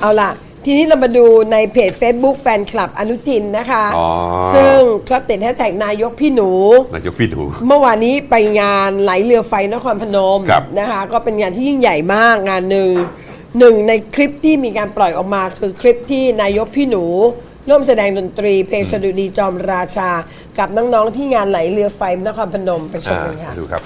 เอาล่ะ ทีนี้เรามาดูในเพจ Facebook แฟนคลับอนุจินนะคะ อ๋อ ซึ่งเขาติดแฮชแท็กนายกพี่หนู นายกพี่ดูเมื่อวานนี้ไปงานไหลเรือไฟนครพนมครับ นะคะ ก็เป็นงานที่ยิ่งใหญ่มากงานหนึ่งหนึ่งในคลิปที่มีการปล่อยออกมาคือคลิปที่นายกพี่หนู ร่วมแสดงดนตรี เพลงสดุดีจอมราชา กับน้อง ๆ ที่งานไหลเรือไฟนครพนมไปชมอ่ากันค่ะดูครับ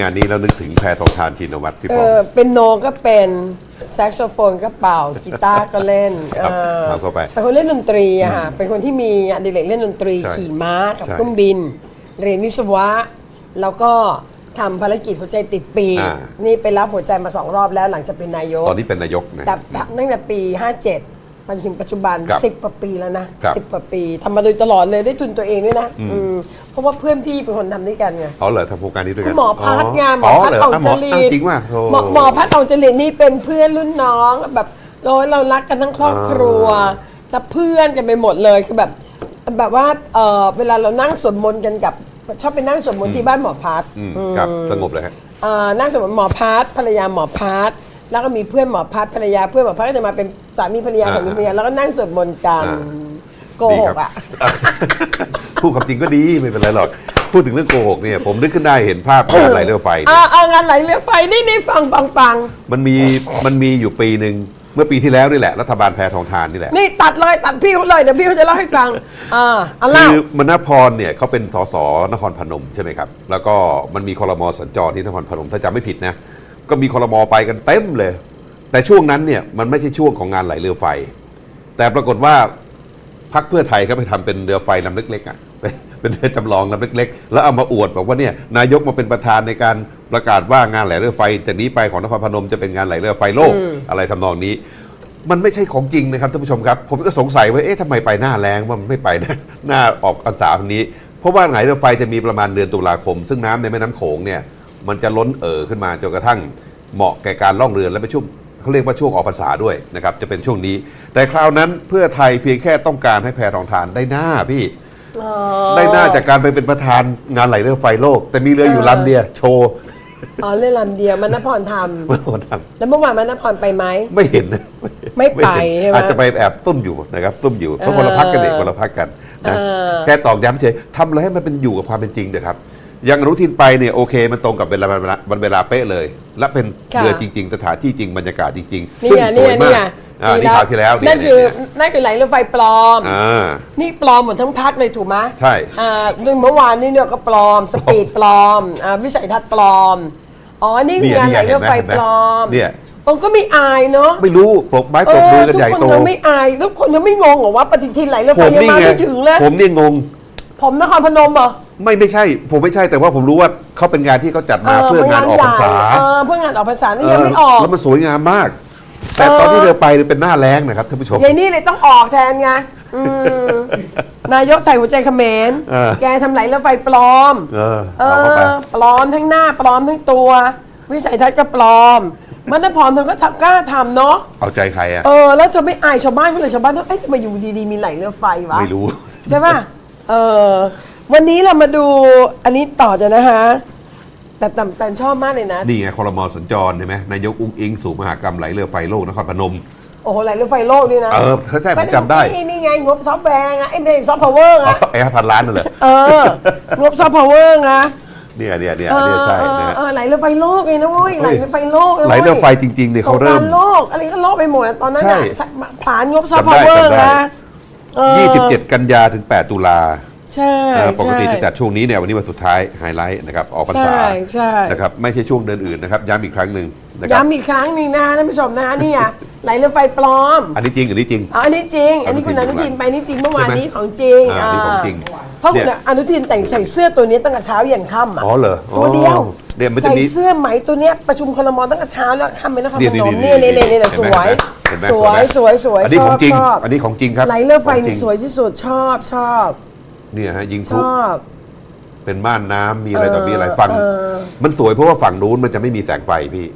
งานนี้แล้วนึกถึงแพรทองทานชินวัตรพี่เอปองอเป็นโนก็เป็นแซกโซโฟนก็เป่ากีตาร์ก็เล่นครับเออเอาเข้าไป เป็นคนเล่นดนตรีอะค่ะเป็นคนที่มีงานอดิเรกเล่นดนตรี ใช่ขี่ม้ากับใช่เครื่องบิน เรียนวิศวะ แล้วก็ทำภารกิจหัวใจติดปีกอ่านี่ไปรับหัวใจมาสองรอบแล้วหลังจากเป็นนายก ตอนนี้เป็นนายกนะ แต่ตั้งแต่ปี 57 มาจนถึงปัจจุบันครับ10กว่าปีแล้วนะครับ10กว่าปีทำมาโดยตลอดเลยได้ทุนตัวเองด้วยนะอืมเพราะว่าเพื่อนพี่เป็นคนทำด้วยกันไง อ๋อเหรอทำโครงการนี้ด้วยกัคุนณหมอพัฒน์ไงหมอพัฒน์เหรของะหจมอริอ้าวตจริงว่ะโหมอหมอพัฒน์ของจริตนี่เป็นเพื่อนรุ่นน้องแบบเราเรารักกันทั้งครอบครัวแต่เพื่อนกันไปหมดเลยคือแบบแบบว่าเออเวลาเรานั่งสวดมนต์กันกับชอบไปนั่งสวดมนต์ที่บ้านหมอพัฒน์ อืมครับสงบเลยฮะ เอ่อนั่งสวดมนต์หมอพัฒน์ภรรยาหมอพัฒน์แล้วก็มีเพื่อนหมอพัฒน์ภรรยาเพื่อนหมอพัฒน์ก็จะมาเป็น สามีภรรยาอ่า สามีภรรยาแล้วก็นั่งสวดมนต์กันอ่าโกหกอะพูดความจริงก็ดีไม่เป็นไรหรอก พูดถึงเรื่องโกหกเนี่ย ผมนึกขึ้นได้เห็นภาพงานไหลเรือไฟเนี่ย อ่าเอางานไหลเรือไฟนี่นี่ฟังฟังฟังมันมีมันมีอยู่ปีหนึ่งเมื่อปีที่แล้วนี่แหละ รัฐบาลแพรทองทานนี่แหละ นี่ตัดเลยตัดพี่เขาเลยเดี๋ยวพี่เขาจะเล่าให้ฟังอ่าเอาเล่า คือมณพรเนี่ยเขาเป็นสสนครพนมใช่ไหมครับ แล้วก็มันมีคอรมอสัญจรที่นครพนมถ้าจำไม่ผิดนะ ก็มีคอรมอไปกันเต็มเลย แต่ช่วงนั้นเนี่ยมันไม่ใช่ช่วงของงานไหลเรือไฟ แต่ปรากฏว่าพักเพื่อไทยก็ไปทำเป็นเรือไฟลำเล็กๆอะเป็นเรือจำลองลำเล็ก ๆ แล้วเอามาอวดบอกว่าเนี่ยนายกมาเป็นประธานในการประกาศว่างานไหลเรือไฟจากนี้ไปของนครพนมจะเป็นงานไหลเรือไฟโลกอะไรทำนองนี้ มันไม่ใช่ของจริงนะครับท่านผู้ชมครับ ผมก็สงสัยว่าเอ๊ะทำไมไปหน้าแรงว่ามันไม่ไปนะหน้าออกอันสาทางนี้ เพราะว่าไหลเรือไฟจะมีประมาณเดือนตุลาคม ซึ่งน้ำในแม่น้ำโขงเนี่ยมันจะล้นเอ่อขึ้นมาจนกระทั่งเหมาะแก่การล่องเรือและเป็นช่วง เขาเรียกว่าช่วงออกพรรษาด้วยนะครับจะเป็นช่วงนี้ แต่คราวนั้นเพื่อไทยเพียงแค่ต้องการให้แพรทองทานได้หน้าพี่ได้หน้าจากการไปเป็นประธานงานไหลเรือไฟโลก แต่มีเรืออยู่ลำเดียวโชว์อ๋อเล่นลำเดียวมันนพรทมันคนทำแล้วเมื่อวานมันนพรไปไหมำไม่เห็นนะไม่ไปใช่ไหมอาจจะไปแอบซุ่มอยู่นะครับซุ่มอยู่เพราะคนละพักกันเด็กคนละพักกันนะเออ แค่ตอกย้ำเฉยทำอะไรให้มันเป็นอยู่กับความเป็นจริงเถอะครับอ ยังอนุทินไปเนี่ยโอเคมันตรงกับเวลาวันเวลาวันเวลาเป๊ะเลย และเป็นค่ะเรือจริง ๆ สถานที่จริงบรรยากาศจริงๆนี่ซึ่งไงสนี่วยไงมานี่กไงอ่านี่คราวที่แล้วนั่นคือเยนั่นคือไหลเรือไฟปลอมอ่านี่ปลอมหมดทั้งพักเลยถูกไหมใช่อ่าซึ่งเมื่อวานนี่เนี่ยก็ปลอมสปีดปลอมอ่าวิสัยทัศน์ปลอมอ๋อนี่เนี่ยงานไหลเนี่ยเรือไฟเห็นไหมปลอมเนี่ยมันก็ไม่อายเนาะไม่รู้ปลกไม้ปลกมือกันใหญ่ทุกโตคนยังไม่อายแล้วคนยังไม่งงเหรอว่าปฏิทินไหลเรือผไฟมยังนี่มาไงไม่ถึงเลยผมนี่งง ผมนครพนมเหรอ ไม่ไม่ใช่ ผมไม่ใช่แต่ว่าผมรู้ว่าเขาเป็นงานที่เขาจัดมาเพื่องานออกพรรษาเออเพื่องานออกพรรษานี่ยังไม่ออกแล้วมันสวยงามมาก แต่เออตอนที่เรือไปเนี่ยเป็นหน้าแรงนะครับท่านผู้ชมยายนี่เลยต้องออกแทนไงอืมนายกไต่หัวใจเขมรเออแกทำไหลเรือไฟปลอมเออเอเอาเข้าไปอปลอมทั้งหน้าปลอมทั้งตัว วิสัยทัศน์ก็ปลอมมันนพรเธอก็ทำกล้าทำเนาะเอาใจใครอะเออแล้วเธอไม่อายชาวบ้านเขาเลยชาวบ้านเอ้ยทำไมอยู่ดีๆมีไหลเรือไฟวะไม่รู้ใช่ป่ะเออ วันนี้เรามาดูอันนี้ต่อจะนะคะ แต่แต่แต่ชอบมากเลยนะ นี่ไงคอรมอสัญจรใช่ไหมนายกอุ้งอิงสู่มหากรรมไหลเรือไฟโลกนครพนม โอ้โหไหลเรือไฟโลกนี่นะเออใช่ผมจำได้ นี่นี่ไงงบซอฟต์แวร์ไงไอ้ไม่ซอฟต์พาวเวอร์เอาไงสักไอ้พันล้านนั่นเหรอเอองบซอฟต์พาวเวอร์ไงเนี่ยเนี่ยเนี่ยเออเนี่ยใช่นะฮะ เออไหลเรือไฟโลกเลยนะเว้ยไหลเรือไฟโลกลยไหลเรือไฟจริงๆเนี่ยเขาเริ่มสงกโลกอะไรก็โลกไปหมดอะตอนนั้นใช่น่ะผ่านงบซอฟต์จำได้พาวเวอร์จำได้นะเออ 27 กันยาถึง 8 ตุลา ใช่เออปกติใช่จะจัดช่วงนี้เนี่ยวันนี้วันสุดท้ายไฮไลท์นะครับออกพรรษาใช่ใช่นะครับไม่ใช่ช่วงเดือนอื่นนะครับย้ำอีกครั้งหนึ่งนะครับย้ำอีกครั้งหนึ่งนะท่านผู้ชมนะนี่อะไหลเรือไฟปลอม อันนี้จริงอันนี้จริงอ๋ออันนี้จริง อันนี้คุณออนุนุทิทินนไปนี่จริงเมื่อวานใช่ไหมนี้ของจริงอ่านี่ของจริงเพราะคุณเนี่ยอนุทินแต่งใส่เสื้อตัวนี้ตั้งแต่เช้ายันค่ำอะอ๋อเหรอตัวเดียวอ๋อเนี่ยมันจะใส่มีเสื้อไหมตัวเนี้ยประชุมคลมตั้งแต่เช้าแล้วค่ำไปนครเนี่ยพนมนี่เนี่ยนี่เนี่ยเนี่ยเนี่ยเห็สนไหมวยเห็นไหมสวยไหมสวยสวยอันนี้ชขอองบจริงชอบอันนี้ของจริงครับไหลเรือไฟของจรินี่งสวยที่สุดชอบชอบ เนี่ยฮะยิงพชลุอบเป็นม่านน้ำมีอะไรต่อเออมีอะไรฝั่งเออมันสวยเพราะว่าฝั่งนู้นมันจะไม่มีแสงไฟพี่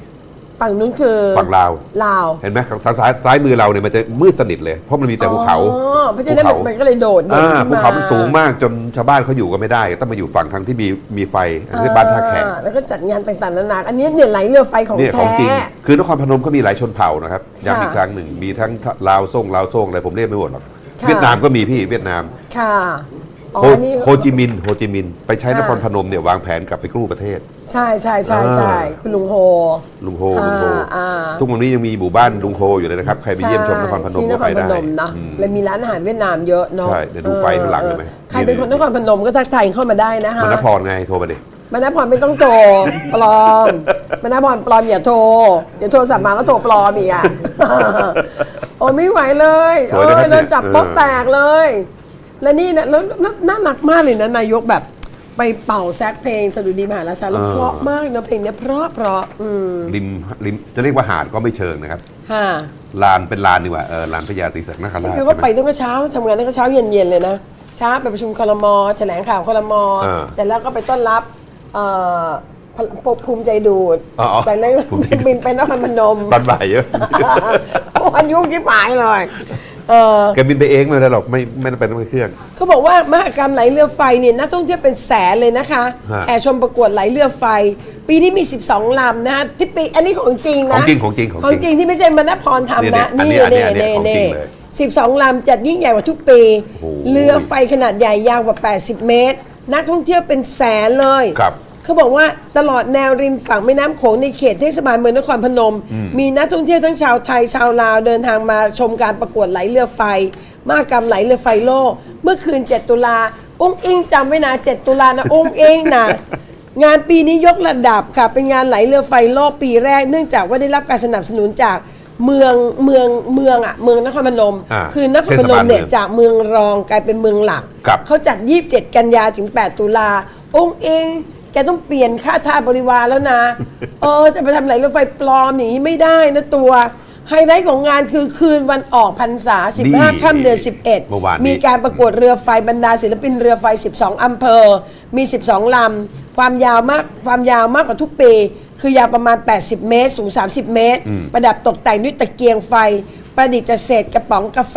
ฝั่งนู้นคือฝั่งลาวลาวเห็นไหมทางซ้ายซ้ายมือเราเนี่ยมันจะมืดสนิทเลย เพราะมันมีแต่ภูเขาอ๋อเพราะฉะนั้นภูมันก็เลยโดดเด่นอ่าขึ้นภูเขามันสูงมากจนชาวบ้านเขาอยู่กันไม่ได้ ต้องมาอยู่ฝั่งทางที่มีมีไฟอันนี้บ้านท่าแขก อ่แล้วก็จัดงานต่างๆนานาอันนี้เนี่ยไหลเรือไฟของเนี่ยของแท้จริงคือนครพนมเขามีหลายชนเผ่านะครับย้ำอีกค่ะครั้งหนึ่ง มีทั้งลาวส่งลาวส่งอะไรผมเรียกไม่หมดหรอก ค่ะ เวียดนามก็มีพี่เวียดนาม ค่ะ อ๋อโฮอันนี้ โฮจิมินห์โฮจิมินห์ไปใช้นครพนมเนี่ยวางแผนกลับไปกู้ประเทศ ใช่ใช่ใช่ใช่อ่า คุณลุงโฮ ลุงโฮลุงโฮอ่าอ่า ทุกวันนี้ยังมีหมู่บ้านลุงโฮอยู่เลยนะครับ ใครไปเยี่ยมชมนครพนมที่นก็คไปรพได้นมเนาะอืมเลยมีร้านอาหารเวียดนามเยอะเนาะใช่เดี๋ยวดูไฟข้างหลังได้ไหมเออใครเป็นคนนครพนมก็ทักทายเข้ามาได้นะคะมณพรไงโทรมาดิ มณพรไม่ต้องโทร ปลอมมณพรปลอมอย่าโทรเดี๋ยวโทรศัพท์มาก็โทรปลอมอีกอะ โอ้ไม่ไหวเลยสวยนะครับเออเราจับเนี่ยโป๊ะแตกเลย และนี่นะแล้วแล้วน่ารักมากเลยนะนายกแบบไปเป่าแซกเพลงสดุดีมหาราชาแล้วเพราะมากเลยนะเพลงเนี้ยเพราะเพราะอืมริมริมจะเรียกว่าหาดก็ไม่เชิงนะครับค่ะลานเป็นลานดีกว่าเออลานพญาศรีสัตนคราชคือใช่ว่าไหมไปตั้งแต่เช้าทำงานตั้งแต่เช้าเย็นๆเลยนะเช้าไปประชุมคลมแถลงข่าวคลมอ่าเสร็จแล้วก็ไปต้อนรับเอ่อพลภูมิใจดูดอ๋ออ๋อจากนั้นภูมิใจดูด บินไปนครพนม ตอนบ่ายเยอะ วันยุ่งชิบหายเลย เออแกบินไปเองไม่ได้หรอกไม่ไม่ได้เป็นเครื่อง เขาบอกว่ามหกรรมไหลเรือไฟเนี่ยนักท่องเที่ยวเป็นแสนเลยนะคะฮะ แห่ชมประกวดไหลเรือไฟ ปีนี้มี 12 ลำนะฮะที่ปีอันนี้ของจริงนะของจริงของจริงของจริงของจริงที่ไม่ใช่มณพรทำนะเนี่ยเนี่ยอันนี้อันนี้นี่ของจริงเลยสิบสองลำจัดยิ่งใหญ่กว่าทุกปี โอ้โหเรือไฟขนาดใหญ่ยาวกว่า 80 เมตร นักท่องเที่ยวเป็นแสนเลย ครับ เขาบอกว่าตลอดแนวริมฝั่งแม่น้ำโขงในเขตเทศบาลเมืองนครพนม มีนักท่องเที่ยวทั้งชาวไทยชาวลาวเดินทางมาชมการประกวดไหลเรือไฟมหกรรมไหลเรือไฟโลก เมื่อคืน 7 ตุลาอุ้งอิงจำไว้นะ 7 ตุลานะอุ้งอิงนะ งานปีนี้ยกระดับค่ะ เป็นงานไหลเรือไฟโลกปีแรก เนื่องจากว่าได้รับการสนับสนุนจากเมืองเมืองเมืองอะเมืองนครพนม อ่าคือนครพนมเนี่ยเทศบาลเมืองจากเมืองรองกลายเป็นเมืองหลัก ครับ เขาจัด 27 กันยาถึง 8 ตุลาองค์เองแก ต้องเปลี่ยนค่าท่าบริวารแล้วนะ เออ จะไปทำไหลรถไฟปลอมอย่างนี้ไม่ได้นะตัว ไฮไลท์ของงานคือคืนวันออกพรรษานี่15 ค่ำเดือน 11 เมื่อวานนี้ มีการประกวดเรือไฟบรรดาศิลปินเรือไฟ 12 อำเภอ มี 12 ลำ ความยาวมาก ความยาวมากกว่าทุกปี คือยาวประมาณ 80 เมตร สูง 30 เมตร ประดับตกแต่งด้วยตะเกียงไฟ ประดิษฐ์เศษกระป๋องกาแฟ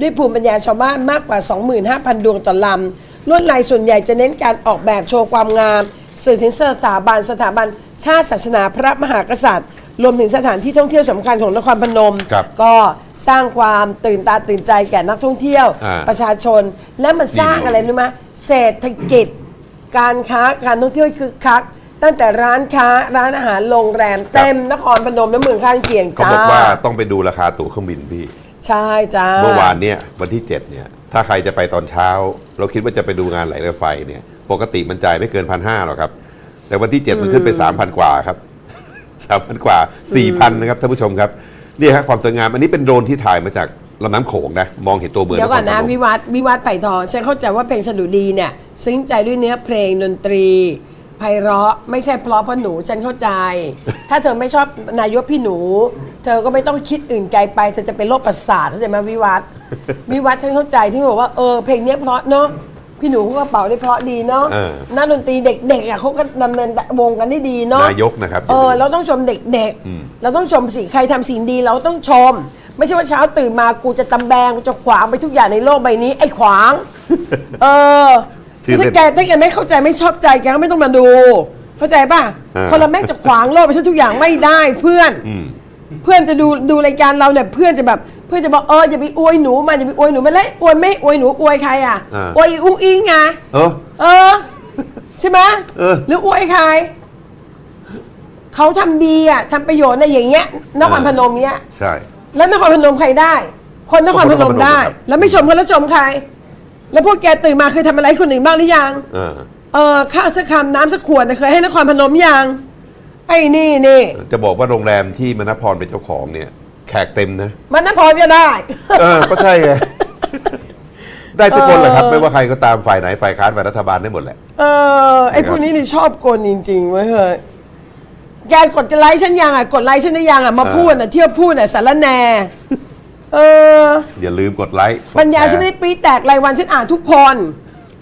ด้วยภูมิปัญญาชาวบ้านมากกว่า 25,000 ดวงต่อลำ ลวดลายส่วนใหญ่จะเน้นการออกแบบโชว์ความงาม สื่อถึงสถาบันสถาบันชาติศาสนาพระมหากษัตริย์ รวมถึงสถานที่ท่องเที่ยวสำคัญของนครพนม ครับก็สร้างความตื่นตาตื่นใจแก่นักท่องเที่ยว อ่าประชาชนและมันสร้างนี่อะไรรู้ไหมเศรษฐกิจ การค้าการท่องเที่ยวคือคัก ตั้งแต่ร้านค้าร้านอาหารโรงแรมเต็มนครพนมและเมืองข้างเคียงเขาจ้าบอกว่าต้องไปดูราคาตั๋วเครื่องบินพี่ ใช่จ้า เมื่อวานเนี่ยวันที่ 7 เนี่ย ถ้าใครจะไปตอนเช้า เราคิดว่าจะไปดูงานไหลเรือไฟเนี่ย ปกติมันจ่ายไม่เกินพันห้าหรอกครับ แต่วันที่7มันขึ้นไป3,000กว่าครับ3,000กว่า4,000นะครับท่านผู้ชมครับนี่ครับความสวยงามอันนี้เป็นโดรนที่ถ่ายมาจากลำน้ำโขงนะมองเห็นตัวเมืองเดี๋ยวก่อนนะครพมวิวัฒน์วิวัฒน์ไผ่ทองฉันเข้าใจว่าเพลงสดุดีเนี่ย ซึ้งใจด้วยเนื้อเพลงดนตรี ไพเราะไม่ใช่เพราะเพราะหนูฉันเข้าใจ ถ้าเธอไม่ชอบนายกพี่หนู เธอก็ไม่ต้องคิดอื่นไกลไปเธอจะเป็นโรคประสาทเข้าใจไหมวิวัฒน์วิวัฒน์ฉันเข้าใจที่บอกว่าเออเพลงเนี้ยเพราะเนาะพี่หนูเขาก็เป่าได้เพราะดีเนาะเออ นักดนตรีเด็กๆอะเขาก็ดำเนินวงกันได้ดีเนาะ นายกนะครับ เออเราต้องชมเด็กๆ เราต้องชมสิใครทำสิ่งดีเราต้องชม ไม่ใช่ว่าเช้าตื่นมากูจะตำแบงกูจะขวางไปทุกอย่างในโลกใบนี้ ไอ้ขวาง เออ ชื่อเล่นถ้าแกถ้าแกไม่เข้าใจไม่ชอบใจแกก็ไม่ต้องมาดู เข้าใจป่ะอ่า คนเราแม่งจะขวางโลกไปซะทุกอย่างไม่ได้เพื่อน อืม เพื่อนจะดูดูรายการเราเนี่ยเพื่อนจะแบบเพื่อนจะบอกเอออย่าไปอวยหนูมันอย่าไปอวยหนูมันแล้วอวยไม่อวยหนูอวยใครอะอ่า อวยอุ้งอิงไงเออ เออ ใช่ไหมเออหรืออวยใครเขาทำดีอะทำประโยชน์ในอย่างเงี้ยนครพนมเนี้ย ใช่ แล้วนครพนมใครได้ คนนครพนมได้ คนนครพนมครับ แล้วไม่ชมเขาแล้วชมใคร แล้วพวกแกตื่นมาเคยทำอะไรให้คนอื่นบ้างหรือยังเออเออข้าวสักคำน้ำสักขวดน่ะเคยให้นครพนมยังไอ้นี่นี่จะบอกว่าโรงแรมที่มณพรเป็นเจ้าของเนี่ย แขกเต็มนะ มันน่าพอจะได้ เออ ก็ใช่ไง ได้ทุกคนแหละครับเออไม่ว่าใครก็ตามฝ่ายไหนฝ่ายค้านฝ่ายรัฐบาลได้หมดแหละ เออไอ้พวกนี้นี่ชอบกลจริงๆเว้ยเฮ้ยแกกดไลค์ฉันยังอะกดไลค์ฉันได้ยังอะมาเออพูดอะเที่ยวพูดอะสารแหน เออ อย่าลืมกดไลค์กดปัญญาแชร์ ฉันไม่ได้ปรีดแตกรายวันฉันอ่านทุกคน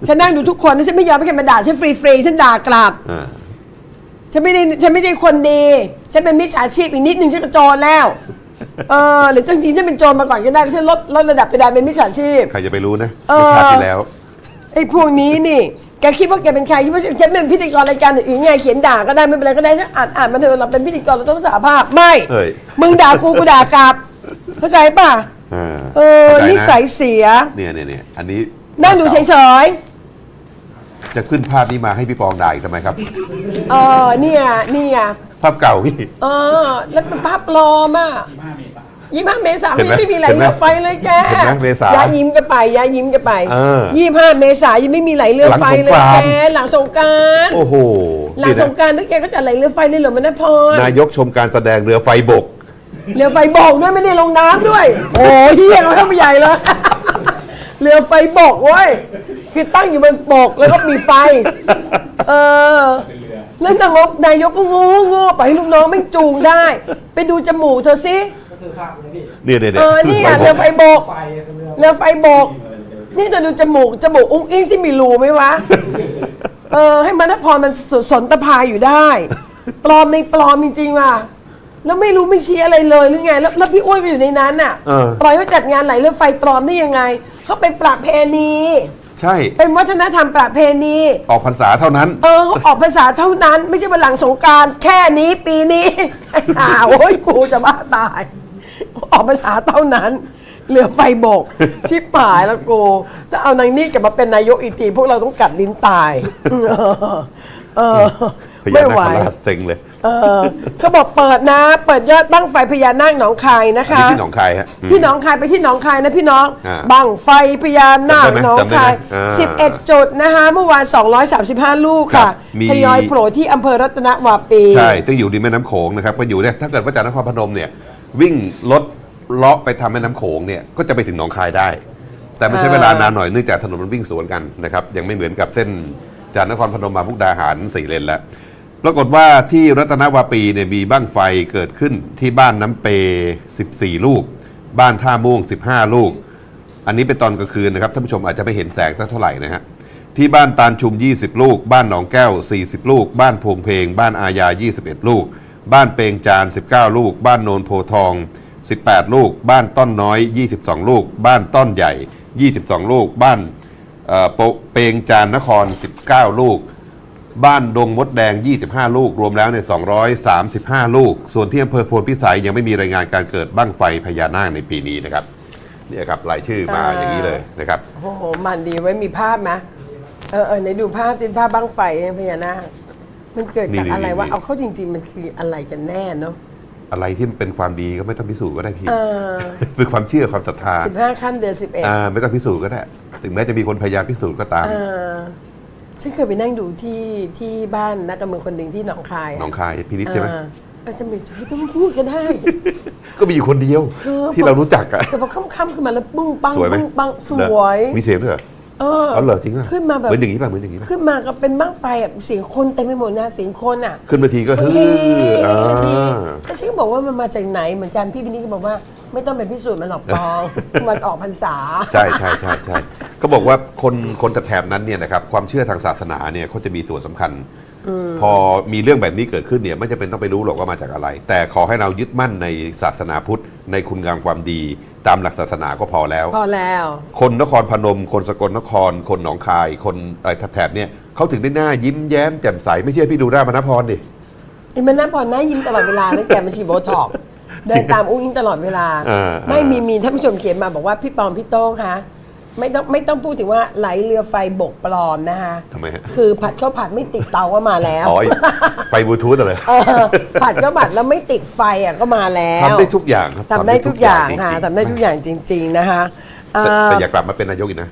ฉันนั่งดูทุกคนฉันไม่ยอมให้ใครมาด่าฉันฟรีๆฉันด่ากลับ อ่าฉันไม่ได้ฉันไม่ใช่คนดี ฉันเป็นมิจฉาชีพอีกนิดนึงฉันก็โจรแล้ว เออหรือจริงๆฉันเป็นโจรมาก่อนก็ได้ฉันลดลดระดับไปได้เป็นมิจฉาชีพ ใครจะไปรู้นะเออเมื่อชาติที่แล้ว ไอ้พวกนี้นี่ แกคิดว่าแกเป็นใครคิดว่าฉันเป็นพิธีกรรายการอื่นๆไงเขียนด่าก็ได้ไม่เป็นไรก็ได้ถ้าอ่านอ่านมาเถอะเราเป็นพิธีกรเราต้องสาภาพไม่ เอ้ย มึงด่ากูกูด่ากลับ เข้าใจป่ะอ่าเออข้าใจะนิสัยเสีย เนี่ยเนี่ยเนี่ยอันนี้นั่งดูเฉยจะขึ้นภาพนี้มาให้พี่ปองด่าอีกทำไมครับ ๆเออเนี่ยเนี่ยภาพเก่าพี่ เออ แล้วเป็นภาพปลอมอะยี่ห้าเมษาเห็นไหมไม่มีไหลเห็นไหมเรือไฟเลยแกเห็นไหมเมษาอย่ายิ้มกันไปอย่ายิ้มกันไปเออยี่ห้าเมษายังไม่มีไหลเรือไฟเลยหลังสงกรานต์ แกหลังสงกรารโอ้โหหลังนี่สนะงกรารแล้วแกก็จะไหลเรือไฟเลยเหรอมันนะพรนายกชมการแสดงเรือไฟบก เรือไฟบกด้วยไม่ได้ลงน้ำด้วย โอ้ยเฮียเราเข้าไปใหญ่เลย เรือไฟบกเว้ยคือตั้งอยู่บนบกแล้วก็มีไฟ เออแล้วนายกนายกก็โง่โง่ไปล่อยให้ลูกน้องไม่งจูงได้ ไปดูจมูกเธอสิเนี่ยเนี่ยเออนี่อะไฟบเรือกไฟบกเรือไฟบก นี่จะดูจมูก จมูกอุ้งอิงสิมีรูไหมวะ เออ ให้มันพรมันสสนตะพายอยู่ได้ ปลอมในปลอมจริงๆว่ะ แล้วไม่รู้ไม่ชี้อะไรเลยหรือไง แล้วแล้วพี่อ้วนก็อยู่ในนั้นน่ะเออ ปล่อยว่าจัดงานไหลเรือไฟปลอมได้ยังไง เขาไปประเพณี ใช่เป็นวัฒนธรรมประเพณี ออกพรรษาเท่านั้น เออเขาออกภาษาเท่านั้น ไม่ใช่วันหลังสงกรารแค่นี้ปีนี้อ่าโอ้ยกูจะบ้าตาย ออกภาษาเท่านั้น เหลือไฟโบก ชิบหายแล้วกูถ้าเอานางนี่กลับมาเป็นนายกอีกทีพวกเราต้องกัดลิ้นตาย เออ พญาไม่นาไหวคราชเซ็งเลยเออเขาบอกเปิดนะ เปิดยอดบ้างไฟพญานาคหนองคายนะอันคะ นี้ที่หนองคายฮะอืม ที่หนองคายไปที่หนองคายนะพี่น้อง อ่าบังไฟพญานาคจำได้ไหมหนองคาย จำได้ไหมอ่า11 จุดนะคะ เมื่อวาน 235 ลูกครัค่ะบมี ทยอยโผล่ที่อำเภอรัตนวาปี ใช่ซึ่งอยู่ริมแม่น้ำโขงนะครับ ก็อยู่เนี่ยถ้าเกิดว่าจากนครพนมเนี่ย วิ่งรถเลาะไปทำแม่น้ำโขงเนี่ยก็จะไปถึงหนองคายได้ แต่มันใช้เวลานานหน่อยเนื่องจากถนนมันวิ่งสวนกันนะครับยังไม่เหมือนกับเส้นจากนครพนมมามุกดาหารสี่เลนแล้ว ปรากฏว่าที่รัตนวาปีเนี่ยมีบ้างไฟเกิดขึ้นที่บ้านน้ำเป 14 ลูก บ้านท่าม่วง 15 ลูก อันนี้เป็นตอนกลางคืนนะครับท่านผู้ชมอาจจะไม่เห็นแสงสักเท่าไหร่นะฮะที่บ้านตาลชุม 20 ลูก บ้านหนองแก้ว 40 ลูก บ้านพวงเพลง บ้านอาญา 21 ลูก บ้านเปงจาน 19 ลูก บ้านโนนโพทอง 18 ลูก บ้านต้นน้อย 22 ลูก บ้านต้นใหญ่ 22 ลูก บ้านเอ่อโปเปงจานนคร 19 ลูก บ้านดงมดแดง 25 ลูก รวมแล้วเนี่ย235 ลูก ส่วนที่อำเภอโพนพิสัยยังไม่มีรายงานการเกิดบั้งไฟพญานาคในปีนี้นะครับเนี่ยครับรายชื่อมาอ่าอย่างนี้เลยนะครับ โอ้โห มันดีไว้มีภาพไหมเออเออไหนดูภาพที่ภาพบังไฟพญานาค มันเกิดจากนี่อะไรวะนี่เอาเข้าจริง ๆ มันคืออะไรกันแน่เนาะอะไรที่มันเป็นความดีก็ไม่ต้องพิสูจน์ก็ได้พี่เออเป็นความเชื่อความศรัทธาสิบห้าขั้นเดือนสิบเอ็ดอ่าไม่ต้องพิสูจน์ก็ได้ ถึงแม้จะมีคนพยายามพิสูจน์ก็ตามเออ ฉันเคยไปนั่งดูที่ที่บ้านนักการเมืองคนหนึ่งที่หนองคายะหนองคายพินิจใช่ไหมเออเออจะไม่ต้องพูดก็ได้ ก็มีอยู่คนเดียวเออที่เรารู้จักอะแต่พอค่ำๆขึ้นมาแล้วปุ้งปังสวยไหมปุ้งปังสเหรอวยมีเสียงด้วยเหรอเออเอาเหรอจริงอะขึ้นมาแบบเหมือนอย่างนี้ป่ะเหมือนอย่างนี้ป่ะขึ้นมาก็เป็นบ้างไฟอะเสียงคนเต็มไปหมดนะเสียงคนอะ ขึ้นมาทีก็ฮือเฮ้อ่าแล้วฉันก็บอกว่ามันมาจากไหนเหมือนกันพี่บินนี่ก็บอกว่า ไม่ต้องไปพิสูจน์มันหรอกปองมันออกพรรษาใช่ใช่ใช่ใช่ ก็บอกว่าคนคนแถบนั้นเนี่ยนะครับความเชื่อทางศาสนาเนี่ยเขาจะมีส่วนสำคัญ พอมีเรื่องแบบนี้เกิดขึ้นเนี่ยไม่จำเป็นต้องไปรู้หรอกว่ามาจากอะไร แต่ขอให้เรายึดมั่นในศาสนาพุทธในคุณงามความดี ตามหลักศาสนาก็พอแล้ว พอแล้ว คนนครพนม คนสกลนคร คนหนองคาย คนอะไรแถบๆเนี่ยเขาถึงได้หน้ายิ้มแย้มแจ่มใสไม่เชื่อพี่ดูหน้ามานพรดิไอ้มันน่าพอหน้ายิ้มตลอดเวลาตั้งแต่มันฉีดโบท็อกซ์เดินตามอุ้งอิงตลอดเวลา เออไม่เออมีมีท่านผู้ชมเขียนมาบอกว่าพี่ปอมพี่โต้งคะ ไม่ต้องไม่ต้องพูดถึงว่าไหลเรือไฟบกปลอมนะคะทำไมฮะ คือผัดข้าวผัดไม่ติดเตาก็มาแล้วอ๋อไฟบลูทูธอะไรเออผัดข้าวผัดแล้วไม่ติดไฟอะก็มาแล้ว ทำได้ทุกอย่างครับทำได้ทุกอย่างค่ะจริงๆทำได้ทุกอย่างจริง ๆ นะคะเอ่แต่อแต่อย่ากลับมาเป็นนายกอีกนะ